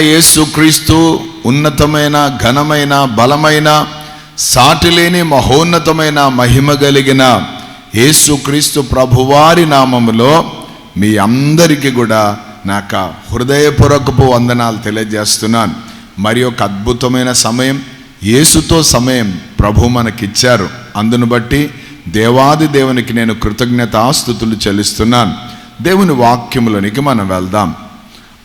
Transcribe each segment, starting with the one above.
యేసుక్రీస్తు ఉన్నతమైన ఘనమైన బలమైన సాటిలేని మహోన్నతమైన మహిమ కలిగిన యేసుక్రీస్తు ప్రభువారి నామములో మీ అందరికీ కూడా నాకు హృదయపూర్వకపు వందనాలు తెలియజేస్తున్నాను. మరి ఒక అద్భుతమైన సమయం యేసుతో సమయం ప్రభు మనకిచ్చారు. అందును బట్టి దేవాది దేవునికి నేను కృతజ్ఞతాస్థుతులు చెల్లిస్తున్నాను. దేవుని వాక్యములోనికి మనం వెళ్దాం.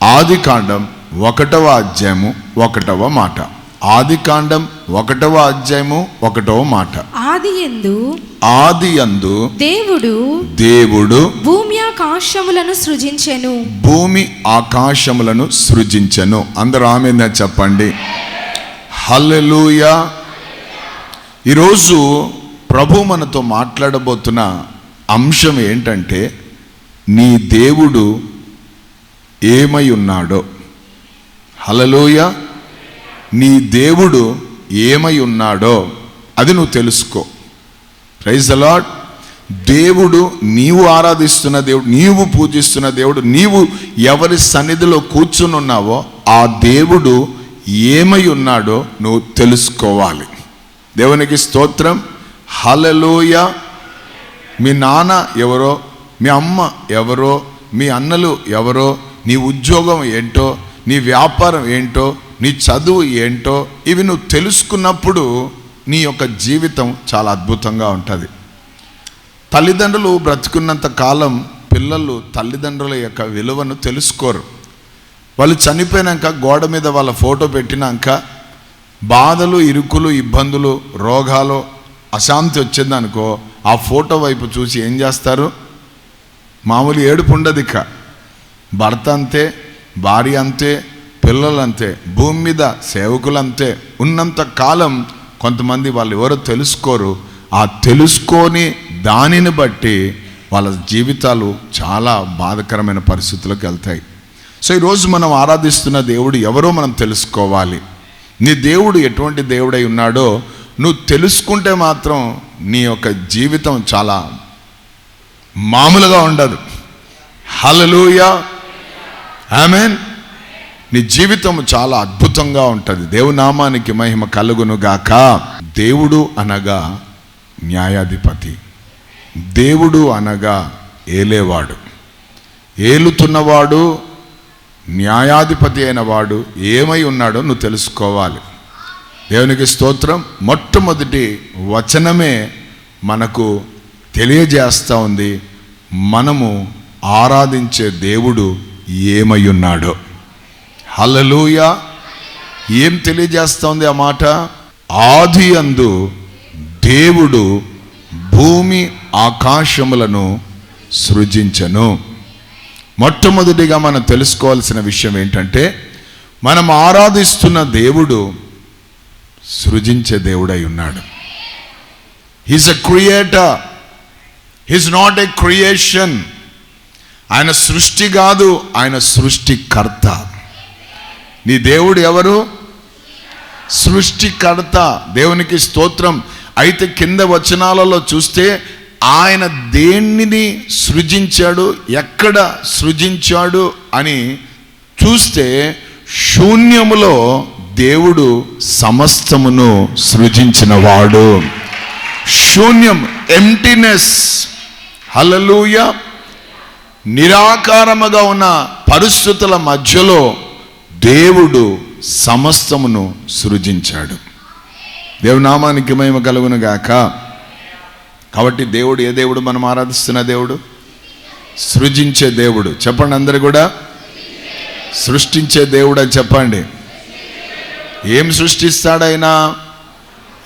ఆది కాండం ఒకటవ అధ్యాయము ఒకటవ మాట. ఆది కాండం ఒకటవ అధ్యాయము ఒకటవ మాట. ఆది ఎందు ఆది అందు దేవుడు దేవుడు భూమి ఆకాశములను సృజించెను. భూమి ఆకాశములను సృజించెను. అందరూ ఆమె చెప్పండి. హల్లెలూయా. ఈరోజు ప్రభు మనతో మాట్లాడబోతున్న అంశం ఏంటంటే నీ దేవుడు ఏమై ఉన్నాడో. హలలోయ నీ దేవుడు ఏమై ఉన్నాడో అది నువ్వు తెలుసుకో. ప్రైజ్ అలాడ్ దేవుడు నీవు ఆరాధిస్తున్న దేవుడు నీవు పూజిస్తున్న దేవుడు నీవు ఎవరి సన్నిధిలో కూర్చుని ఉన్నావో ఆ దేవుడు ఏమై ఉన్నాడో నువ్వు తెలుసుకోవాలి. దేవునికి స్తోత్రం. హలలోయ మీ నాన్న ఎవరో మీ అమ్మ ఎవరో మీ అన్నలు ఎవరో నీ ఉద్యోగం ఏంటో నీ వ్యాపారం ఏంటో నీ చదువు ఏంటో ఇవి నువ్వు తెలుసుకున్నప్పుడు నీ యొక్క జీవితం చాలా అద్భుతంగా ఉంటుంది. తల్లిదండ్రులు బ్రతుకున్నంత కాలం పిల్లలు తల్లిదండ్రుల యొక్క విలువను తెలుసుకోరు. వాళ్ళు చనిపోయినాక గోడ మీద వాళ్ళ ఫోటో పెట్టినాక బాధలు ఇరుకులు ఇబ్బందులు రోగాలు అశాంతి వచ్చిందనుకో ఆ ఫోటో వైపు చూసి ఏం చేస్తారు? మామూలు ఏడుపు ఉండదు ఇక. భర్త అంతే భార్య అంతే పిల్లలు అంతే భూమి మీద సేవకులు అంతే ఉన్నంత కాలం కొంతమంది వాళ్ళు ఎవరో తెలుసుకోరు. ఆ తెలుసుకొని దానిని బట్టి వాళ్ళ జీవితాలు చాలా బాధకరమైన పరిస్థితులకు వెళ్తాయి. సో ఈరోజు మనం ఆరాధిస్తున్న దేవుడు ఎవరో మనం తెలుసుకోవాలి. నీ దేవుడు ఎటువంటి దేవుడై ఉన్నాడో నువ్వు తెలుసుకుంటే మాత్రం నీ యొక్క జీవితం చాలా మామూలుగా ఉండదు. Hallelujah amen. నీ జీవితం చాలా అద్భుతంగా ఉంటుంది. దేవునామానికి మహిమ కలుగును గాక. దేవుడు అనగా న్యాయాధిపతి. దేవుడు అనగా ఏలేవాడు. ఏలుతున్నవాడు న్యాయాధిపతి అయిన వాడు ఏమై ఉన్నాడో నువ్వు తెలుసుకోవాలి. దేవునికి స్తోత్రం. మొట్టమొదటి వచనమే మనకు తెలియజేస్తూ ఉంది. మనము ఆరాధించే దేవుడు ఏమై ఉన్నాడో హల్లెలూయ! ఏం తెలియజేస్తోంది ఆ మాట? ఆది అందు దేవుడు భూమి ఆకాశములను సృజించను. మొట్టమొదటిగా మనం తెలుసుకోవాల్సిన విషయం ఏంటంటే మనం ఆరాధిస్తున్న దేవుడు సృజించే దేవుడై ఉన్నాడు. He's a creator he's not a creation ఆయన సృష్టి కాదు ఆయన సృష్టికర్త. నీ దేవుడు ఎవరు? సృష్టికర్త. దేవునికి స్తోత్రం. అయితే కింద వచనాలలో చూస్తే ఆయన దేనిని సృజించాడు ఎక్కడ సృజించాడు అని చూస్తే శూన్యములో దేవుడు సమస్తమును సృజించినవాడు. శూన్యం ఎంటీనెస్ హలలుయ నిరాకారముగా ఉన్న పరిస్థితుల మధ్యలో దేవుడు సమస్తమును సృజించాడు. దేవునామానికి మహిమ కలుగును గాక. కాబట్టి దేవుడు ఏ దేవుడు మనం ఆరాధిస్తున్న దేవుడు? సృజించే దేవుడు. చెప్పండి అందరు కూడా. సృష్టించే దేవుడు అని చెప్పండి. ఏం సృష్టిస్తాడైనా?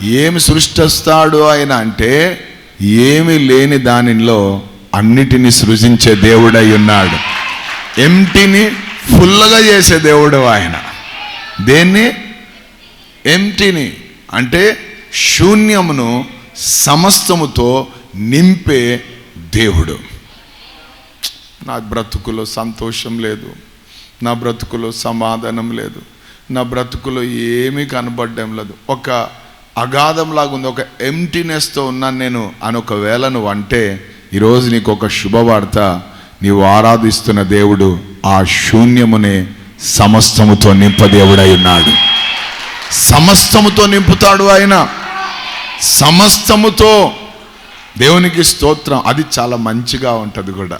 ఏం ఏమి సృష్టిస్తాడు ఆయన అంటే ఏమి లేని దానిలో అన్నిటిని సృజించే దేవుడై ఉన్నాడు. ఎంటిని ఫుల్గా చేసే దేవుడు ఆయన. దేన్ని? ఎంటిని. అంటే శూన్యమును సమస్తముతో నింపే దేవుడు. నా బ్రతుకులో సంతోషం లేదు. నా బ్రతుకులో సమాధానం లేదు. నా బ్రతుకులో ఏమీ కనబడడం లేదు. ఒక అగాధంలాగా ఉంది ఒక ఎంటీనెస్తో ఉన్నాను నేను అని ఒకవేళ నువ్వు అంటే ఈరోజు నీకు ఒక శుభవార్త నీవు ఆరాధిస్తున్న దేవుడు ఆ శూన్యమునే సమస్తముతో నింపదేవుడై ఉన్నాడు. సమస్తముతో నింపుతాడు ఆయన. సమస్తముతో దేవునికి స్తోత్రం. అది చాలా మంచిగా ఉంటుంది కూడా.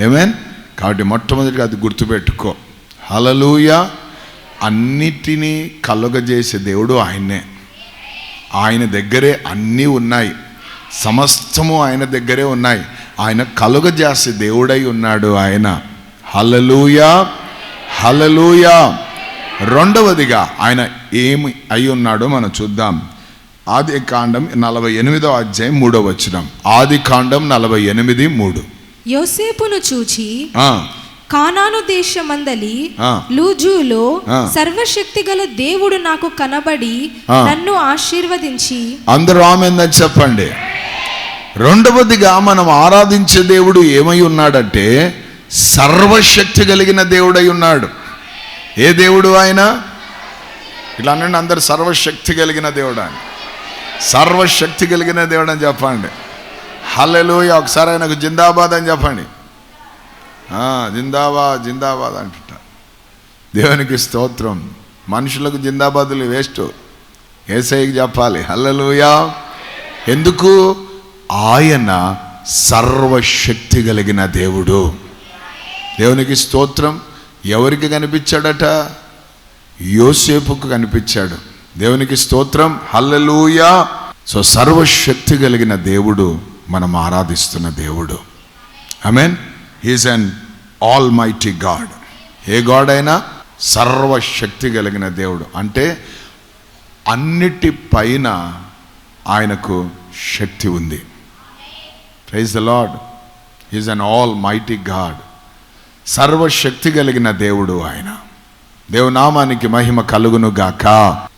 ఏమేన్ కాబట్టి మొట్టమొదటిగా అది గుర్తుపెట్టుకో. హలలుయ అన్నిటినీ కలుగజేసే దేవుడు ఆయనే. ఆయన దగ్గరే అన్నీ ఉన్నాయి. సమస్తము ఆయన దగ్గరే ఉన్నాయి. ఆయన కలుగజేసే దేవుడై ఉన్నాడు ఆయన. హలలుయా హలలుయా రెండవదిగా ఆయన ఏమి అయి ఉన్నాడో మనం చూద్దాం. ఆది కాండం నలభై ఎనిమిదో అధ్యాయం మూడో వచనం. ఆది కాండం నలభై ఎనిమిది మూడు. యోసేపును చూచి ఆ, కానాను దేశమందలి. లూజులో. సర్వశక్తి గల దేవుడు నాకు కనబడి. నన్ను ఆశీర్వదించి అందరూ ఆమెందని చెప్పండి. రెండవదిగా మనం ఆరాధించే దేవుడు ఏమై ఉన్నాడంటే సర్వశక్తి కలిగిన దేవుడై ఉన్నాడు. ఏ దేవుడు ఆయన? ఇట్లా అనండి అందరు సర్వశక్తి కలిగిన దేవుడు అని సర్వశక్తి కలిగిన దేవుడు అని చెప్పండి. హల్లెలూయ ఒకసారి ఆయనకు జిందాబాద్ అని చెప్పండి. జిందాబాద్ జిందాబాద్ అంటుట. దేవునికి స్తోత్రం. మనుషులకు జిందాబాదులు వేస్ట్. ఏసైకి చెప్పాలి. హల్లెలూయా. ఎందుకు? ఆయన సర్వశక్తి కలిగిన దేవుడు. దేవునికి స్తోత్రం. ఎవరికి కనిపించాడట? యోసేపుకు కనిపించాడు. దేవునికి స్తోత్రం. హల్లెలూయా. సో సర్వశక్తి కలిగిన దేవుడు మనం ఆరాధిస్తున్న దేవుడు. I mean he's an almighty God A God అయినా సర్వశక్తి కలిగిన దేవుడు. అంటే అన్నిటి పైన ఆయనకు శక్తి ఉంది. Praise the Lord is an almighty God సర్వశక్తి కలిగిన దేవుడు ఆయన. దేవునామానికి మహిమ కలుగును గాక.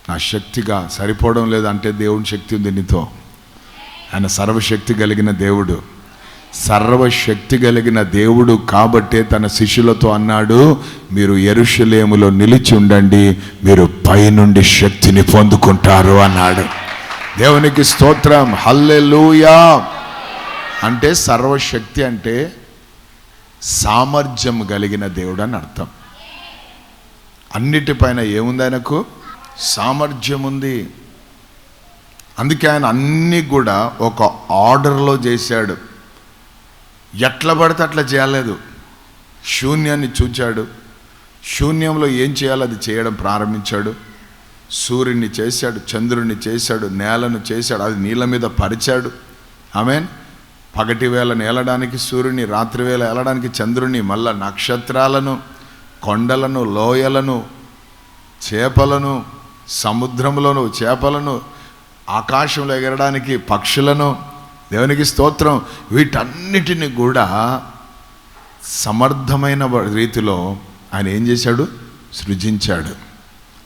నా శక్తిగా సరిపోవడం లేదంటే దేవుని శక్తి ఉంది నీతో. ఆయన సర్వశక్తి కలిగిన దేవుడు. సర్వశక్తి కలిగిన దేవుడు కాబట్టే తన శిష్యులతో అన్నాడు మీరు ఎరుషలేములో నిలిచి ఉండండి మీరు పైనుండి శక్తిని పొందుకుంటారు అన్నాడు. దేవునికి స్తోత్రం. హల్లెలూయా. అంటే సర్వశక్తి అంటే సామర్థ్యం కలిగిన దేవుడు అని అర్థం. అన్నిటిపైన ఏముంది ఆయనకు? సామర్థ్యం ఉంది. అందుకే ఆయన అన్నీ కూడా ఒక ఆర్డర్లో చేశాడు. ఎట్లా పడితే అట్లా చేయలేదు. శూన్యాన్ని చూచాడు. శూన్యంలో ఏం చేయాలో అది చేయడం ప్రారంభించాడు. సూర్యుని చేశాడు చంద్రుడిని చేశాడు నేలను చేశాడు అది నీళ్ళ మీద పరిచాడు. ఆమెన్. పగటి వేళను ఏలడానికి సూర్యుని రాత్రి వేళ ఏలడానికి చంద్రుని మళ్ళా నక్షత్రాలను కొండలను లోయలను చేపలను సముద్రంలోను చేపలను ఆకాశంలో ఎగరడానికి పక్షులను దేవునికి స్తోత్రం వీటన్నిటిని కూడా సమర్థమైన రీతిలో ఆయన ఏం చేశాడు? సృజించాడు.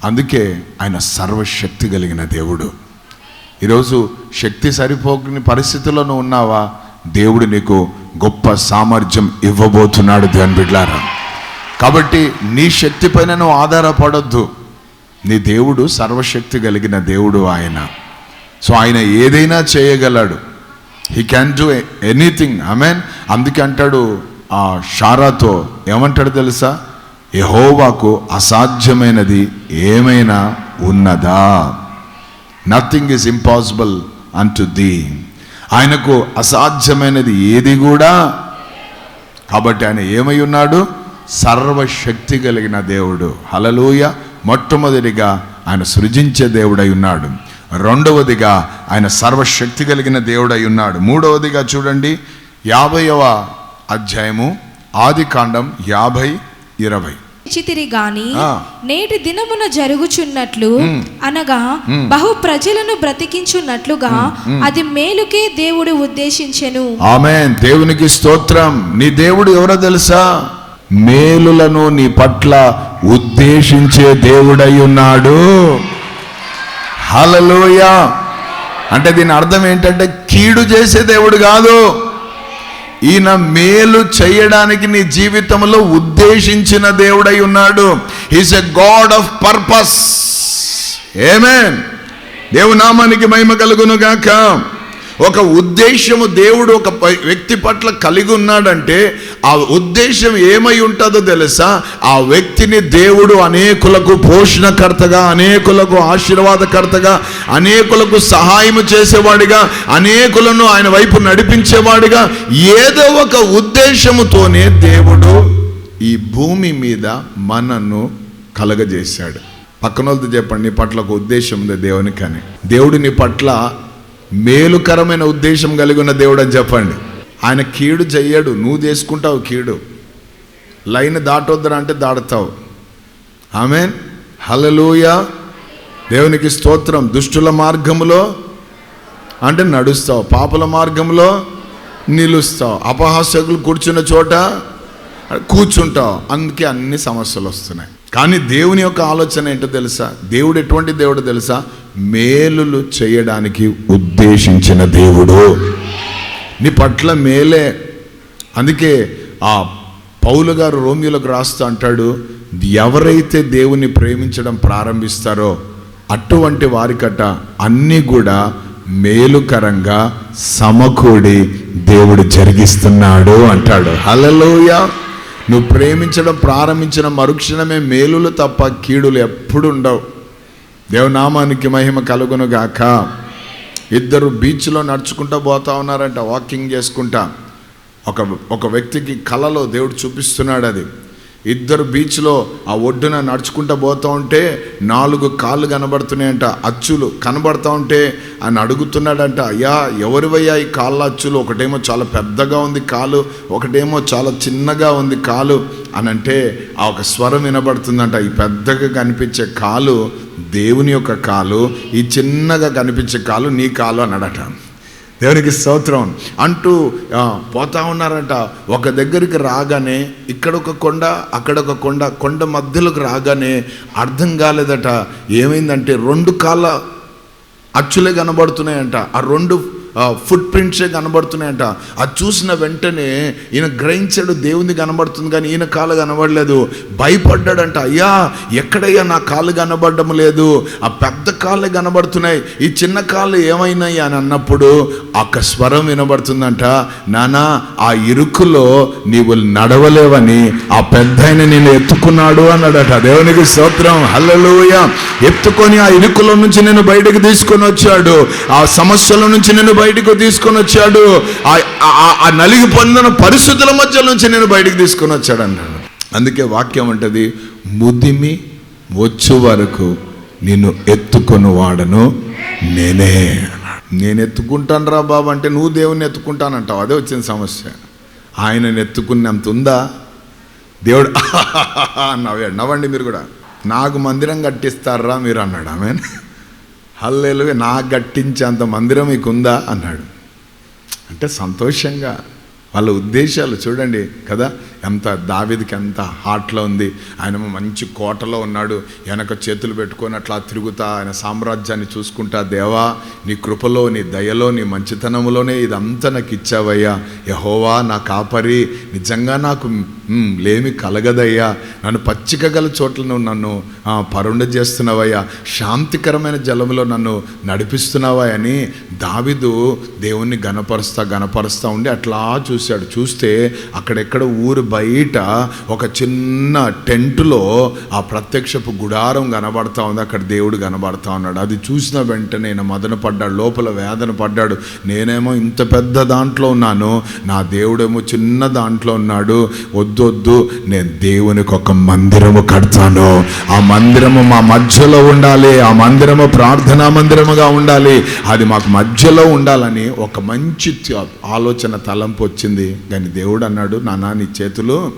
అందుకే ఆయన సర్వశక్తి కలిగిన దేవుడు. ఈరోజు శక్తి సరిపోని పరిస్థితుల్లోనూ ఉన్నావా? దేవుడు నీకు గొప్ప సామర్థ్యం ఇవ్వబోతున్నాడు దేని బిడ్లారా. కాబట్టి నీ శక్తి పైన నువ్వు ఆధారపడొద్దు. నీ దేవుడు సర్వశక్తి కలిగిన దేవుడు ఆయన. సో ఆయన ఏదైనా చేయగలడు. He can do anything I mean అందుకే అంటాడు ఆ షారాతో ఏమంటాడు తెలుసా? యహోవాకు అసాధ్యమైనది ఏమైనా ఉన్నదా? నథింగ్ ఈజ్ ఇంపాసిబుల్ అంటు దీ ఆయనకు అసాధ్యమైనది ఏది కూడా? కాబట్టి ఆయన ఏమై ఉన్నాడు? సర్వశక్తి కలిగిన దేవుడు. హలలోయ మొట్టమొదటిగా ఆయన సృజించే దేవుడై ఉన్నాడు. రెండవదిగా ఆయన సర్వశక్తి కలిగిన దేవుడై ఉన్నాడు. మూడవదిగా చూడండి. యాభైవ అధ్యాయము ఆది కాండం యాభై ఇరవై. చితిరి గాని. నేటి దినమున జరుగుచున్నట్లు అనగా బహు ప్రజలను బ్రతికించున్నట్లుగా అది మేలుకే దేవుడు ఉద్దేశించెను. ఆమె దేవునికి స్తోత్రం. నీ దేవుడు ఎవరో తెలుసా? మేలులను నీ పట్ల ఉద్దేశించే దేవుడై ఉన్నాడు హలలోయ అంటే దీని అర్థం ఏంటంటే కీడు చేసే దేవుడు కాదు. ఈయన మేలు చేయడానికి నీ జీవితంలో ఉద్దేశించిన దేవుడై ఉన్నాడు. Is a God of purpose amen దేవునామానికి మహిమ కలుగును గాక. ఒక ఉద్దేశము దేవుడు ఒక వ్యక్తి పట్ల కలిగి ఉన్నాడంటే ఆ ఉద్దేశం ఏమై ఉంటుందో తెలుసా? ఆ వ్యక్తిని దేవుడు అనేకులకు పోషణకర్తగా అనేకులకు ఆశీర్వాదకర్తగా అనేకులకు సహాయం చేసేవాడిగా అనేకులను ఆయన వైపు నడిపించేవాడిగా ఏదో ఒక ఉద్దేశముతోనే దేవుడు ఈ భూమి మీద మనను కలగజేశాడు. పక్కన వాళ్ళతో చెప్పండి నీ పట్ల ఒక ఉద్దేశం ఉంది దేవునికి అని దేవుడు నీ పట్ల మేలుకరమైన ఉద్దేశం కలిగి ఉన్న దేవుడు అని చెప్పండి. ఆయన కీడు చెయ్యడు నువ్వు చేసుకుంటావు కీడు. లైన్ దాటొద్దురా అంటే దాడతావు ఆమెన్. హలలుయ దేవునికి స్తోత్రం. దుష్టుల మార్గములో అంటే నడుస్తావు. పాపల మార్గంలో నిలుస్తావు. అపహాస్యకులు కూర్చున్న చోట కూర్చుంటావు. అందుకే అన్ని సమస్యలు వస్తున్నాయి. కానీ దేవుని యొక్క ఆలోచన ఏంటో తెలుసా? దేవుడు ఎటువంటి దేవుడు తెలుసా? మేలులు చేయడానికి ఉద్దేశించిన దేవుడు. నీ పట్ల మేలే. అందుకే ఆ పౌలు గారు రోమియోలకు రాస్తూ అంటాడు ఎవరైతే దేవుని ప్రేమించడం ప్రారంభిస్తారో అటువంటి వారికట అన్నీ కూడా మేలుకరంగా సమకూడి దేవుడు జరిగిస్తున్నాడు అంటాడు. హలలోయ నువ్వు ప్రేమించడం ప్రారంభించిన మరుక్షణమే మేలులు తప్ప కీడులు ఎప్పుడు ఉండవు. దేవనామానికి మహిమ కలుగునుగాక. ఇద్దరు బీచ్లో నడుచుకుంటూ పోతా ఉన్నారంట వాకింగ్ చేసుకుంటా. ఒక ఒక వ్యక్తికి కలలో దేవుడు చూపిస్తున్నాడు అది ఇద్దరు బీచ్లో ఆ ఒడ్డున నడుచుకుంటూ పోతూ ఉంటే నాలుగు కాళ్ళు కనబడుతున్నాయంట అచ్చులు కనబడుతూ ఉంటే ఆయన అడుగుతున్నాడంట అయ్యా ఎవరివయ్యా ఈ కాళ్ళ అచ్చులు? ఒకటేమో చాలా పెద్దగా ఉంది కాలు ఒకటేమో చాలా చిన్నగా ఉంది కాలు అని అంటే ఆ ఒక స్వరం వినబడుతుందంట ఈ పెద్దగా కనిపించే కాలు దేవుని యొక్క కాలు ఈ చిన్నగా కనిపించే కాలు నీ కాలు అన్నాడట. దేవునికి స్తోత్రం. అంటూ పోతా ఉన్నారంట. ఒక దగ్గరికి రాగానే ఇక్కడ ఒక కొండ అక్కడ ఒక కొండ కొండ మధ్యలోకి రాగానే అర్థం కాలేదట. ఏమైందంటే రెండు కాళ్ళ అచ్చులే కనబడుతున్నాయంట. ఆ రెండు ఫుట్ ప్రింట్సే కనబడుతున్నాయంట. అది చూసిన వెంటనే ఈయన గ్రహించాడు దేవుని కనబడుతుంది కానీ ఈయన కాలు కనబడలేదు. భయపడ్డాడంట అయ్యా ఎక్కడయ్యా నా కాళ్ళు కనబడడం లేదు? ఆ పెద్ద కాళ్ళు కనబడుతున్నాయి. ఈ చిన్న కాళ్ళు ఏమైనాయి? అని అన్నప్పుడు ఒక స్వరం వినబడుతుందంట నానా ఆ ఇరుకులో నీవు నడవలేవని ఆ పెద్ద నేను ఎత్తుకున్నాడు అన్నాడట. దేవునికి స్తోత్రం. హల్లలోయ. ఎత్తుకొని ఆ ఇరుకులో నుంచి నేను బయటకు తీసుకొని వచ్చాడు. ఆ సమస్యల నుంచి నేను బయటకు తీసుకొని వచ్చాడు. ఆ- నలిగి పొందిన పరిస్థితుల మధ్య నుంచి నేను బయటకు తీసుకొని వచ్చాడు అన్నాడు అందుకే వాక్యం అంటది ముదిమి వచ్చు వరకు నిన్ను ఎత్తుకొని వాడను నేనే నేను ఎత్తుకుంటాను రా బాబు అంటే నువ్వు దేవుణ్ణి ఎత్తుకుంటానంటావు. అదే వచ్చిన సమస్య. ఆయనను ఎత్తుకున్నంత ఉందా? దేవుడు నవ్వాడు నవ్వండి మీరు కూడా. నాకు మందిరం కట్టిస్తారా మీరు అన్నాడు. ఆమె హల్లేలు నాకు గట్టించేంత మందిరం మీకు ఉందా అన్నాడు. అంటే సంతోషంగా. వాళ్ళ ఉద్దేశాలు చూడండి కదా ఎంత దావిదికి ఎంత హార్ట్లో ఉంది. ఆయన మంచి కోటలో ఉన్నాడు. వెనక చేతులు పెట్టుకొని అట్లా తిరుగుతా ఆయన సామ్రాజ్యాన్ని చూసుకుంటా దేవా నీ కృపలో నీ దయలో నీ మంచితనములోనే ఇదంతా నాకు ఇచ్చావయ్యా. యహోవా నా కాపరి. నిజంగా నాకు లేమి కలగదయ్యా. నన్ను పచ్చిక గల చోట్ల నువ్వు నన్ను పరుండ చేస్తున్నావయ్యా శాంతికరమైన జలములో నన్ను నడిపిస్తున్నావా అని దావిదు దేవుణ్ణి గనపరుస్తా గనపరుస్తా ఉండి అట్లా చూశాడు. చూస్తే అక్కడెక్కడ ఊరు బయట ఒక చిన్న టెంటులో ఆ ప్రత్యక్షపు గుడారం కనబడతా ఉంది. అక్కడ దేవుడు కనబడతా ఉన్నాడు. అది చూసిన వెంటనే నేను మదన పడ్డాడు లోపల వేదన పడ్డాడు. నేనేమో ఇంత పెద్ద దాంట్లో ఉన్నాను నా దేవుడేమో చిన్న దాంట్లో ఉన్నాడు వద్దొద్దు. నేను దేవునికి ఒక మందిరము కడతాను. ఆ మందిరము మా మధ్యలో ఉండాలి. ఆ మందిరము ప్రార్థనా మందిరముగా ఉండాలి. అది మాకు మధ్యలో ఉండాలని ఒక మంచి ఆలోచన తలంపు వచ్చింది. కానీ దేవుడు అన్నాడు నానా నీ చేతులు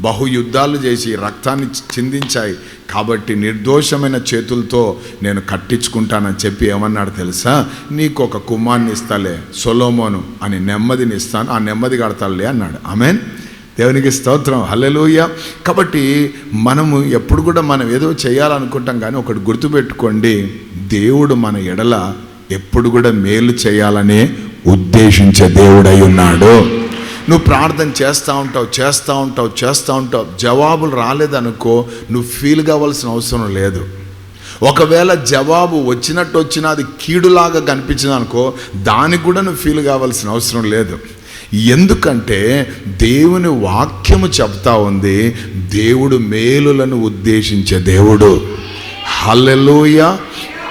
బహు యుద్ధాలు చేసి రక్తాన్ని చిందించాయి. కాబట్టి నిర్దోషమైన చేతులతో నేను కట్టించుకుంటానని చెప్పి ఏమన్నాడు తెలుసా? నీకు ఒక కుమార్ని ఇస్తాలే సొలోమోను అని నెమ్మదిని ఇస్తాను. ఆ నెమ్మది కడతాలే అన్నాడు. ఆమెన్. దేవునికి స్తోత్రం. హల్లెలూయ. కాబట్టి మనము ఎప్పుడు కూడా మనం ఏదో చేయాలనుకుంటాం కానీ ఒకటి గుర్తుపెట్టుకోండి. దేవుడు మన ఎడల ఎప్పుడు కూడా మేలు చేయాలనే ఉద్దేశించే దేవుడై ఉన్నాడు. నువ్వు ప్రార్థన చేస్తూ ఉంటావు చేస్తూ ఉంటావు చేస్తూ ఉంటావు. జవాబులు రాలేదనుకో నువ్వు ఫీల్ కావాల్సిన అవసరం లేదు. ఒకవేళ జవాబు వచ్చినట్టు వచ్చినా అది కీడులాగా కనిపించింది అనుకో దానికి కూడా నువ్వు ఫీల్ కావాల్సిన అవసరం లేదు. ఎందుకంటే దేవుని వాక్యము చెప్తా ఉంది దేవుడు మేలులను ఉద్దేశించే దేవుడు. హల్లెలూయ.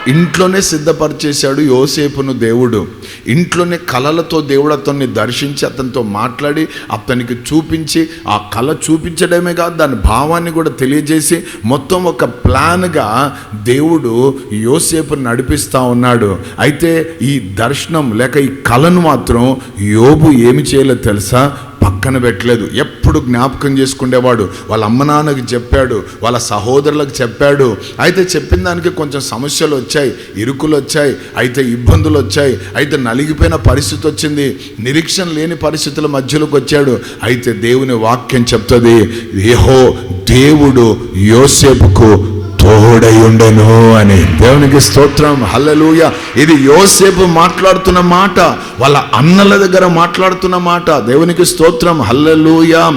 ఇంట్లోనే సిద్ధపరిచేశాడు యోసేపును దేవుడు. ఇంట్లోనే కళలతో దేవుడు అతన్ని దర్శించి అతనితో మాట్లాడి అతనికి చూపించి ఆ కళ చూపించడమే కాదు దాని భావాన్ని కూడా తెలియజేసి మొత్తం ఒక ప్లాన్గా దేవుడు యోసేపును నడిపిస్తూ ఉన్నాడు. అయితే ఈ దర్శనం లేక ఈ కళను మాత్రం యోబు ఏమి చేయలేదు తెలుసా? పక్కన పెట్టలేదు. ఎప్పుడు జ్ఞాపకం చేసుకునేవాడు వాళ్ళ అమ్మ నాన్నకి చెప్పాడు. వాళ్ళ సహోదరులకు చెప్పాడు. అయితే చెప్పిన దానికి కొంచెం సమస్యలు వచ్చాయి. ఇరుకులు వచ్చాయి. అయితే ఇబ్బందులు వచ్చాయి. అయితే నలిగిపోయిన పరిస్థితి వచ్చింది. నిరీక్షణ లేని పరిస్థితుల మధ్యలోకి వచ్చాడు. అయితే దేవుని వాక్యం చెప్తుంది. ఏహో దేవుడు యోసేపుకు తోడై ఉండెను అని. దేవునికి స్తోత్రం. హల్లెలూయ. ఇది యోసేపు మాట్లాడుతున్న మాట వాళ్ళ అన్నల దగ్గర మాట్లాడుతున్న మాట. దేవునికి స్తోత్రం. హల్లెలూయ.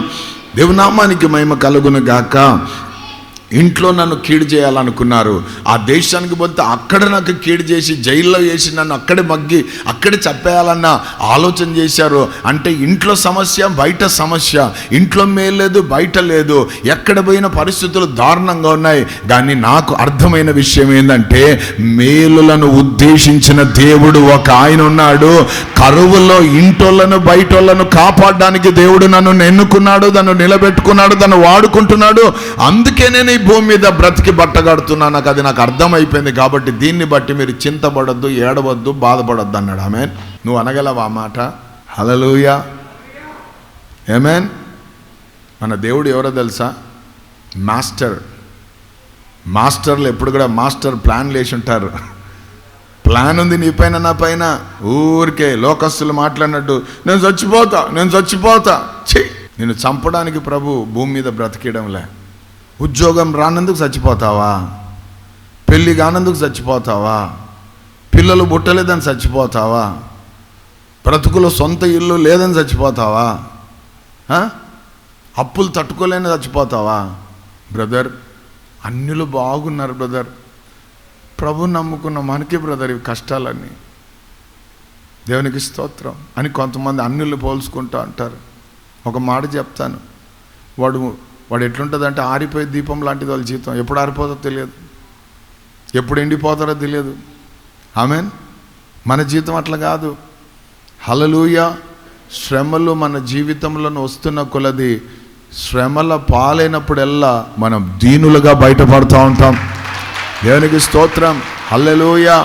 దేవునామానికి మహిమ కలుగును గాక. ఇంట్లో నన్ను కీడు చేయాలనుకున్నారు. ఆ దేశానికి పోతే అక్కడ నాకు కీడు చేసి జైల్లో వేసి నన్ను అక్కడే మగ్గి అక్కడే చంపేయాలన్న ఆలోచన చేశారు. అంటే ఇంట్లో సమస్య బయట సమస్య. ఇంట్లో మేలేదు బయట లేదు. ఎక్కడ పోయిన పరిస్థితులు దారుణంగా ఉన్నాయి. కానీ నాకు అర్థమైన విషయం ఏంటంటే మేలులను ఉద్దేశించిన దేవుడు ఒక ఆయన ఉన్నాడు. కరువులో ఇంటోళ్ళను బయటోళ్ళను కాపాడడానికి దేవుడు నన్ను ఎన్నుకున్నాడు నన్ను నిలబెట్టుకున్నాడు తను వాడుకుంటున్నాడు. అందుకే నేను ఈ భూమి మీద బ్రతికి బట్టగడుతున్నా నాకు అది నాకు అర్థమైపోయింది కాబట్టి దీన్ని బట్టి మీరు చింతపడొద్దు ఏడవద్దు బాధపడద్దు అన్నాడు. ఆమె నువ్వు అనగలవా మాట? Hallelujah amen? మన దేవుడు ఎవరో తెలుసా? మాస్టర్. మాస్టర్లు ఎప్పుడు కూడా మాస్టర్ ప్లాన్ వేసి ఉంటారు. ప్లాన్ ఉంది నీ పైన నా పైన. ఊరికే లోకస్తులు మాట్లాడినట్టు నేను చచ్చిపోతా నేను చచ్చిపోతా. చెయ్యి నేను చంపడానికి ప్రభు భూమి మీద బ్రతికేయడంలే. ఉద్యోగం రానందుకు చచ్చిపోతావా? పెళ్ళి కానందుకు చచ్చిపోతావా? పిల్లలు పుట్టలేదని చచ్చిపోతావా? బ్రతుకులో సొంత ఇల్లు లేదని చచ్చిపోతావా? అప్పులు తట్టుకోలేని చచ్చిపోతావా? బ్రదర్ అన్యులు బాగున్నారు బ్రదర్. ప్రభు నమ్ముకున్న మనకి బ్రదర్ ఇవి కష్టాలన్నీ. దేవునికి స్తోత్రం అని కొంతమంది అన్యులు పోల్చుకుంటూ అంటారు ఒక మాట చెప్తాను. వాడు వాడు ఎట్లుంటుందంటే ఆరిపోయే దీపం లాంటిది వాళ్ళ జీవితం. ఎప్పుడు ఆరిపోతుందో తెలియదు. ఎప్పుడు ఎండిపోతారో తెలియదు. ఆమెన్? మన జీవితం అట్లా కాదు. హలలుయ శ్రమలు మన జీవితంలో వస్తున్న కొలది శ్రమల పాలైనప్పుడల్లా మనం దీనులుగా బయటపడుతూ ఉంటాం. దేవునికి స్తోత్రం. హల్లెలూయ.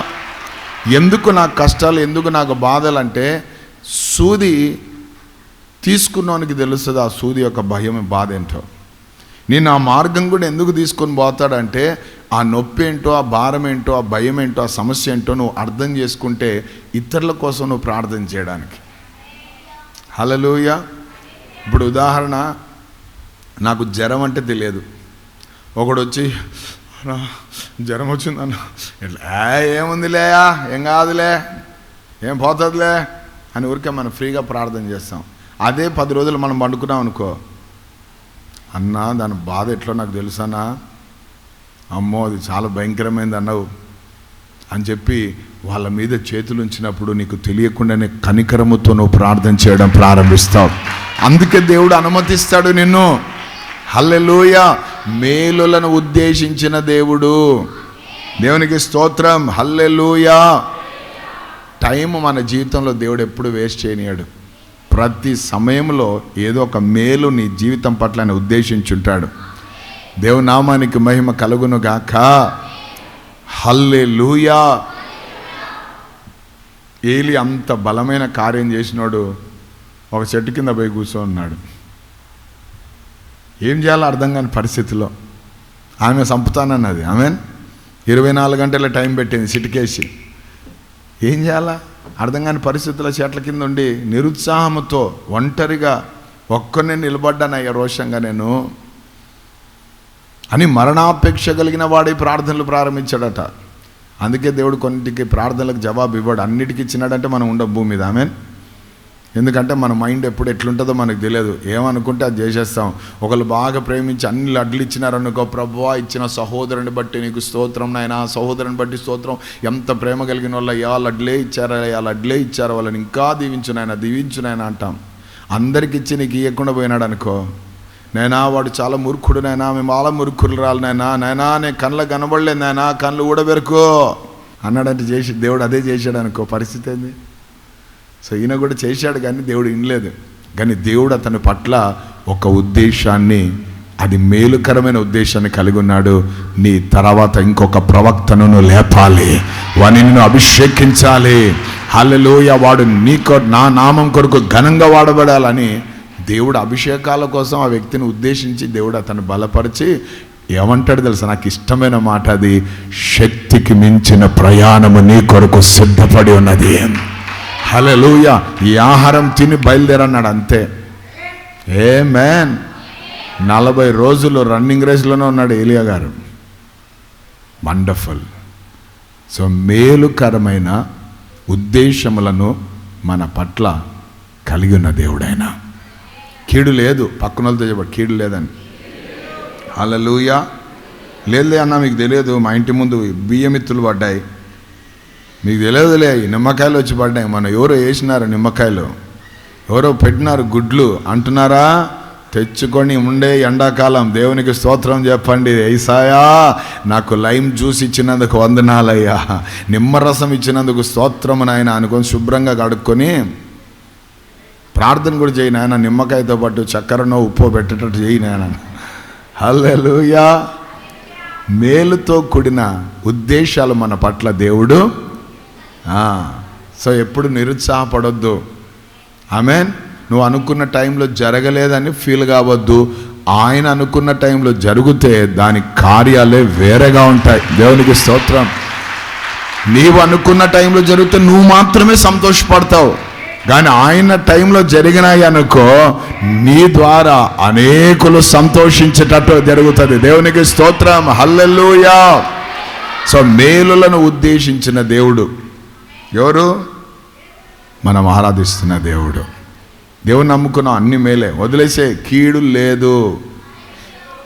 ఎందుకు నాకు కష్టాలు ఎందుకు నాకు బాధలు అంటే సూది తీసుకున్నవానికి తెలుస్తుంది ఆ సూది యొక్క భయం బాధ ఏంటో. నేను ఆ మార్గం కూడా ఎందుకు తీసుకొని పోతాడంటే ఆ నొప్పి ఏంటో ఆ భారం ఏంటో ఆ భయం ఏంటో ఆ సమస్య ఏంటో నువ్వు అర్థం చేసుకుంటే ఇతరుల కోసం నువ్వు ప్రార్థన చేయడానికి. హలలోయ ఇప్పుడు ఉదాహరణ నాకు జ్వరం అంటే తెలియదు. ఒకడు వచ్చి జ్వరం వచ్చిందన్న. ఇట్లా ఏముందిలే ఏం కాదులే ఏం పోతుందిలే అని ఊరికే మనం ఫ్రీగా ప్రార్థన చేస్తాం. అదే పది రోజులు మనం పండుకున్నాం అనుకో అన్నా దాని బాధ ఎట్లా నాకు తెలుసానా అమ్మో అది చాలా భయంకరమైంది అన్నావు. అని చెప్పి వాళ్ళ మీద చేతులు ఉంచినప్పుడు నీకు తెలియకుండానే కనికరముతో నువ్వు ప్రార్థన చేయడం ప్రారంభిస్తావు. అందుకే దేవుడు అనుమతిస్తాడు నిన్ను. హల్లెలూయ. మేలులను ఉద్దేశించిన దేవుడు. దేవునికి స్తోత్రం. హల్లెలూయ. టైం మన జీవితంలో దేవుడు ఎప్పుడు వేస్ట్ చేయనియాడు. ప్రతి సమయంలో ఏదో ఒక మేలు నీ జీవితం పట్ల ఆయన ఉద్దేశించుంటాడు. దేవునామానికి మహిమ కలుగునుగాక హల్లే లూయా ఏలి అంత బలమైన కార్యం చేసినోడు ఒక చెట్టు కింద పోయి కూర్చొని ఉన్నాడు ఏం చేయాలో అర్థం కాని పరిస్థితిలో ఆమె చంపుతానన్నది. ఆమె ఇరవై నాలుగు గంటల టైం పెట్టింది సిటికేసి. ఏం చేయాలా? అర్థం కాని పరిస్థితుల చెట్ల కింద ఉండి నిరుత్సాహంతో ఒంటరిగా ఒక్కనే నిలబడ్డానయ్యా రోషంగా నేను. అని మరణాపేక్ష కలిగిన వాడి ప్రార్థనలు ప్రారంభించాడట. అందుకే దేవుడు కొన్నిటికి ప్రార్థనలకు జవాబు ఇవ్వడు. అన్నిటికీ ఇచ్చినాడంటే మనం ఉండం భూమి మీద. ఆమె ఎందుకంటే మన మైండ్ ఎప్పుడు ఎట్లుంటుందో మనకు తెలియదు. ఏమనుకుంటే అది చేసేస్తాం. ఒకళ్ళు బాగా ప్రేమించి అన్ని లడ్లు ఇచ్చినారనుకో ప్రభువా ఇచ్చిన సహోదరుని బట్టి నీకు స్తోత్రం నాయన సహోదరుని బట్టి స్తోత్రం. ఎంత ప్రేమ కలిగిన వాళ్ళు అయ్యా లడ్లే ఇచ్చారా అయ్యా లడ్లే ఇచ్చారు వాళ్ళని ఇంకా దీవించు నాయన దీవించు నాయన అంటాం. అందరికి ఇచ్చి నీకు ఇవ్వకుండా పోయినాడు అనుకో నైనా వాడు చాలా మూర్ఖుడు నైనా మేము చాలా మూర్ఖులు రాలి నాయనా నైనా నేను కళ్ళ కనబడలేదు నాయనా కళ్ళు కూడా పెరుకో అన్నాడంటే చేసి దేవుడు అదే చేశాడు అనుకో పరిస్థితి ఏంది? సో ఈయన కూడా చేశాడు కానీ దేవుడు వినలేదు. కానీ దేవుడు అతని పట్ల ఒక ఉద్దేశాన్ని అది మేలుకరమైన ఉద్దేశాన్ని కలిగి ఉన్నాడు. నీ తర్వాత ఇంకొక ప్రవక్తను లేపాలి. వాని నిన్ను అభిషేకించాలి. హలలోయ వాడు నీ కొ నా నామం కొరకు ఘనంగా వాడబడాలని దేవుడు అభిషేకాల కోసం ఆ వ్యక్తిని ఉద్దేశించి దేవుడు అతను బలపరిచి ఏమంటాడు తెలుసు? నాకు ఇష్టమైన మాట అది శక్తికి మించిన ప్రయాణము నీ కొరకు సిద్ధపడి ఉన్నది. హలలోయ ఈ ఆహారం తిని బయలుదేరన్నాడు అంతే. ఏ మ్యాన్ నలభై రోజులు రన్నింగ్ రేస్లోనే ఉన్నాడు ఏలియా గారు. వండర్ఫుల్ సో మేలుకరమైన ఉద్దేశములను మన పట్ల కలిగి ఉన్న దేవుడైన. కీడు లేదు పక్కన వాళ్ళతో చెప్పాడు కీడు లేదని. హలలుయ లేదులే అన్న మీకు తెలియదు మా ఇంటి ముందు బియ్యమిత్తులు పడ్డాయి. మీకు తెలియదులే ఈ నిమ్మకాయలు వచ్చి పడ్డాయి. మన ఎవరో వేసినారు నిమ్మకాయలు. ఎవరో పెట్టినారు గుడ్లు. అంటున్నారా? తెచ్చుకొని ఉండే ఎండాకాలం. దేవునికి స్తోత్రం చెప్పండి. ఏసాయా నాకు లైమ్ జ్యూస్ ఇచ్చినందుకు వందనాలయ్యా. నిమ్మరసం ఇచ్చినందుకు స్తోత్రం నాయన అనుకొని శుభ్రంగా కడుక్కొని ప్రార్థన కూడా చేయి నాయన. నిమ్మకాయతో పాటు చక్కెరనో ఉప్పు పెట్టేటట్టు చేయి నాయన. హల్లెలూయా. మేలుతో కూడిన ఉద్దేశాలు మన పట్ల దేవుడు సో ఎప్పుడు నిరుత్సాహపడొద్దు. ఆమెన్? నువ్వు అనుకున్న టైంలో జరగలేదని ఫీల్ కావద్దు. ఆయన అనుకున్న టైంలో జరిగితే దాని కార్యాలే వేరేగా ఉంటాయి. దేవునికి స్తోత్రం. నీవు అనుకున్న టైంలో జరిగితే నువ్వు మాత్రమే సంతోషపడతావు. కానీ ఆయన టైంలో జరిగినాయి అనుకో నీ ద్వారా అనేకులు సంతోషించేటట్టు జరుగుతుంది. దేవునికి స్తోత్రం. హల్లెలూయా. సో మేలులను ఉద్దేశించిన దేవుడు. ఎవరు? మనం ఆరాధిస్తున్న దేవుడు. దేవుని నమ్ముకున్నాం అన్ని మేలే. వదిలేసే కీడు లేదు.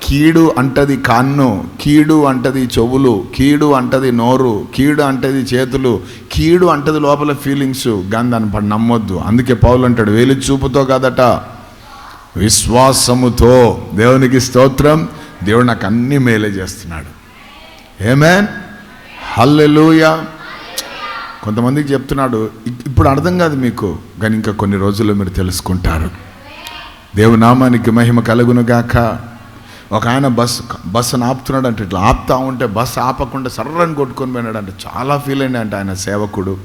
కీడు అంటది కన్ను కీడు అంటది చెవులు కీడు అంటది నోరు కీడు అంటది చేతులు కీడు అంటది లోపల ఫీలింగ్స్ గంధాన్ని దాన్ని పడి నమ్మొద్దు. అందుకే పౌలు అంటాడు వేలు చూపుతో కాదట విశ్వాసముతో. దేవునికి స్తోత్రం. దేవుడు నాకు అన్ని మేలే చేస్తున్నాడు. ఏమేన్ హల్లెలూయా కొంతమందికి చెప్తున్నాడు ఇప్పుడు అర్థం కాదు మీకు కానీ ఇంకా కొన్ని రోజుల్లో మీరు తెలుసుకుంటారు. దేవు నామానికి మహిమ కలుగునుగాక ఒక ఆయన బస్ బస్సును ఆపుతున్నాడు అంటే ఇట్లా ఆపుతా ఉంటే బస్సు ఆపకుండా సర్రని కొట్టుకొని పోయినాడు అంటే చాలా ఫీల్ అయింది ఆయన సేవకుడు.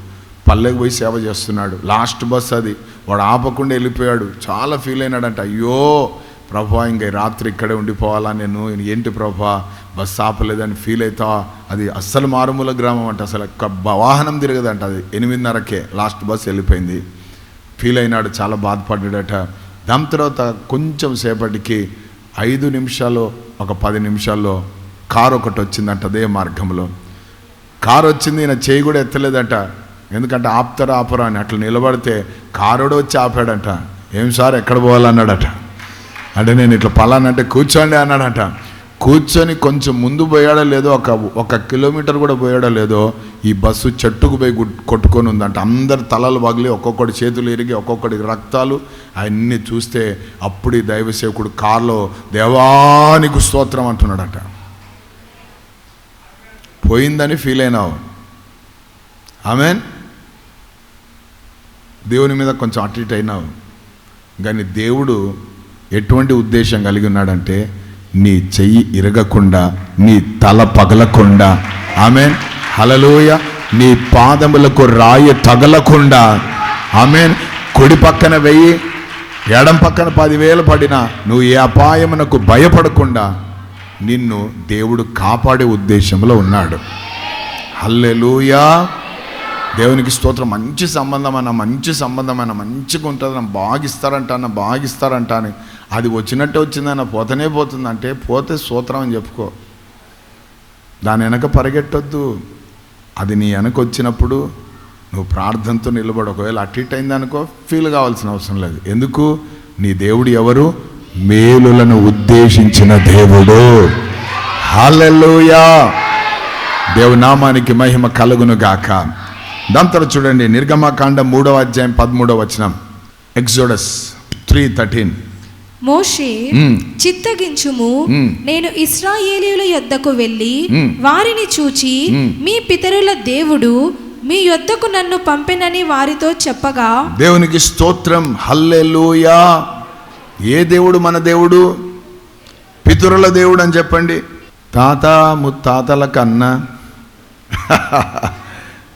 పల్లెకి పోయి సేవ చేస్తున్నాడు. లాస్ట్ బస్ అది. వాడు ఆపకుండా వెళ్ళిపోయాడు. చాలా ఫీల్ అయినాడంట. అయ్యో ప్రభా ఇంక ఈ రాత్రి ఇక్కడే ఉండిపోవాలా నేను? ఏంటి ప్రభా? బస్ ఆపలేదని ఫీల్ అవుతా అది అస్సలు మారుమూల గ్రామం అంట. అసలు ఒక్క వాహనం తిరగదంట అది. ఎనిమిదిన్నరకే లాస్ట్ బస్ వెళ్ళిపోయింది. ఫీల్ అయినాడు చాలా బాధపడ్డాడట. దాని తర్వాత కొంచెం సేపటికి ఐదు నిమిషాలు ఒక పది నిమిషాల్లో కారు ఒకటి వచ్చిందంట అదే మార్గంలో. కారు వచ్చింది ఈయన చేయి కూడా ఎత్తలేదట. ఎందుకంటే ఆపుతారా ఆపరా అని అట్లా నిలబడితే కారుడు వచ్చి ఆపాడంట. ఏం సార్ ఎక్కడ పోవాలన్నాడట. అంటే నేను ఇట్లా పలానంటే కూర్చోండి అన్నాడట. కూర్చొని కొంచెం ముందు పోయాడో లేదో ఒక ఒక కిలోమీటర్ కూడా పోయాడో లేదో ఈ బస్సు చెట్టుకు పోయి కొట్టుకొని ఉందంట. అందరు తలలు పగిలి ఒక్కొక్కటి చేతులు ఇరిగి ఒక్కొక్కటి రక్తాలు అవన్నీ చూస్తే అప్పుడు ఈ దైవ కారులో దేవానికి స్తోత్రం అంటున్నాడట. పోయిందని ఫీల్ అయినావు. ఆమెన్? దేవుని మీద కొంచెం అటు ఇటు అయినావు. కానీ దేవుడు ఎటువంటి ఉద్దేశం కలిగి ఉన్నాడంటే నీ చెయ్యి ఇరగకుండా నీ తల పగలకుండా. ఆమెన్. హలలోయ నీ పాదములకు రాయి తగలకుండా. ఆమెన్. కుడి పక్కన వెయ్యి ఎడం పక్కన పదివేలు పడినా నువ్వు ఏ అపాయమునకు భయపడకుండా నిన్ను దేవుడు కాపాడే ఉద్దేశంలో ఉన్నాడు. హల్లెలూయా. దేవునికి స్తోత్రం. మంచి సంబంధం అన్న మంచి సంబంధం అన్న మంచిగా ఉంటుంది అన్న బాగిస్తారంట అన్న బాగిస్తారంట అని అది వచ్చినట్టే వచ్చిందన్న పోతనే పోతుందంటే పోతే సూత్రం అని చెప్పుకో. దాని వెనక పరిగెట్టొద్దు. అది నీ వెనక వచ్చినప్పుడు నువ్వు ప్రార్థనతో నిలబడు. ఒకవేళ అటు ఇటు అయిందనుకో ఫీల్ కావాల్సిన అవసరం లేదు. ఎందుకు? నీ దేవుడు ఎవరు? మేలులను ఉద్దేశించిన దేవుడు. హల్లెలూయా! దేవునామానికి మహిమ కలుగును గాక. దాని తర్వాత చూడండి నిర్గమాకాండ మూడవ అధ్యాయం పదమూడవ వచనం. ఎక్సోడస్ త్రీ థర్టీన్ మోషే. చిత్తగించుము. నేను ఇస్రాయేలీయుల యొద్దకు వెళ్ళి. వారిని చూచి. మీ పితరుల దేవుడు మీ యొద్దకు నన్ను పంపెనని వారితో చెప్పగా దేవునికి స్తోత్రం హల్లెలూయా. ఏ దేవుడు మన దేవుడు? పితరుల దేవుడు అని చెప్పండి. తాత ముత్తాతల కన్నా.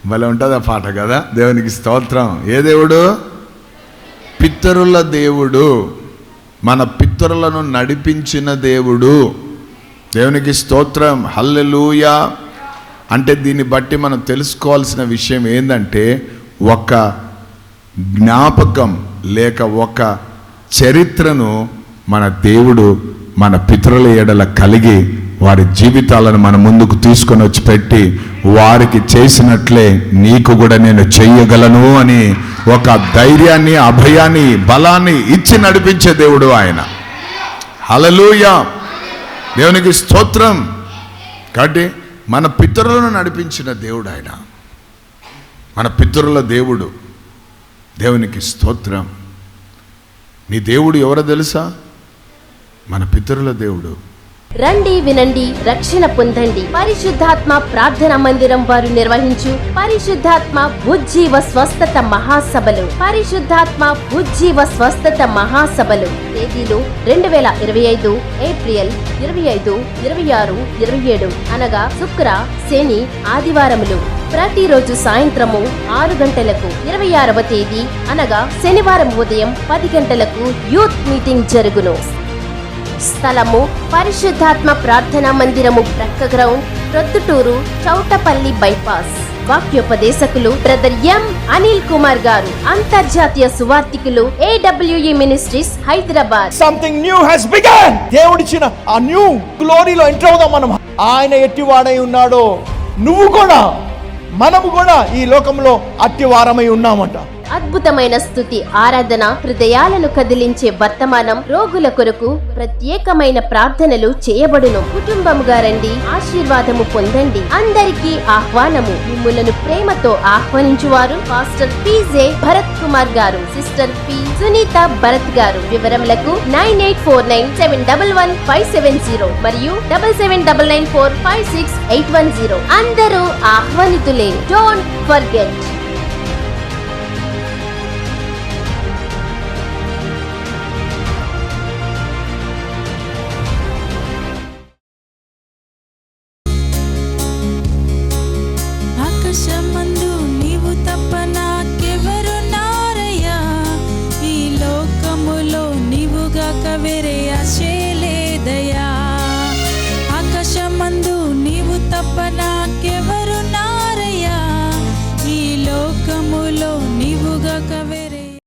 భలే ఉంటుంది ఆ పాట కదా. దేవునికి స్తోత్రం. ఏ దేవుడు? పితరుల దేవుడు. మన పితరులను నడిపించిన దేవుడు. దేవునికి స్తోత్రం. హల్లెలూయా. అంటే దీన్ని బట్టి మనం తెలుసుకోవాల్సిన విషయం ఏంటంటే ఒక జ్ఞాపకం లేక ఒక చరిత్రను మన దేవుడు మన పితరుల ఎడల కలిగి వారి జీవితాలను మన ముందుకు తీసుకొని వచ్చి పెట్టి వారికి చేసినట్లే నీకు కూడా నేను చెయ్యగలను అని ఒక ధైర్యాన్ని అభయాన్ని బలాన్ని ఇచ్చి నడిపించే దేవుడు ఆయన. హలలుయ దేవునికి స్తోత్రం. కాబట్టి మన పితరులను నడిపించిన దేవుడు ఆయన. మన పితరుల దేవుడు. దేవునికి స్తోత్రం. నీ దేవుడు ఎవరో తెలుసా? మన పితరుల దేవుడు. రండి వినండి రక్షణ పొందండి. పరిశుద్ధాత్మ ప్రార్థన మందిరం వారు నిర్వహించు పరిశుద్ధాత్మ ఉజ్జీవ స్వస్థత మహాసభలు. పరిశుద్ధాత్మ ఉజ్జీవ స్వస్థత మహాసభలు. తేదీలు రెండు వేల ఇరవై ఐదు ఏప్రిల్ ఇరవై ఐదు ఇరవై ఆరు ఇరవై ఏడు అనగా శుక్ర శని ఆదివారములు. ప్రతిరోజు సాయంత్రము ఆరు గంటలకు ఇరవై ఆరవ తేదీ అనగా శనివారం ఉదయం పది గంటలకు యూత్ మీటింగ్ జరుగును. స్థలము పరిశుద్ధాత్మ ప్రార్థనా మందిరము ప్రక్క గ్రౌండ్ ప్రొద్దుటూరు చౌటపల్లి బైపాస్. వాక్యోపదేశకులు బ్రదర్ ఎం. అనిల్ కుమార్ గారు అంతర్జాతీయ సువార్థికులు AWE ministries Hyderabad. Something new has begun దేవుడిచ్చిన ఆ న్యూ గ్లోరీలో ఎంటర్ అవుదాం మనం. ఆయన ఎట్టివాడై ఉన్నాడో నువ్వు కూడా మనము కూడా ఈ లోకంలో అట్టివారమై ఉన్నామంట. అద్భుతమైన స్థుతి ఆరాధన హృదయాలను కదిలించే వర్తమానం రోగుల కొరకు ప్రత్యేకమైన ప్రార్థనలు చేయబడును. కుటుంబముగా రండి ఆశీర్వాదము పొందండి. అందరికీ ఆహ్వానము. మిమ్మలను ప్రేమతో ఆహ్వానించువారు pastor P J Bharath Kumar గారు సిస్టర్ పి సునీత భరత్ గారు. వివరములకు nine eight four nine seven double one five seven zero మరియు double seven double nine four five six eight one zero. అందరూ ఆహ్వానితులే. Don't forget.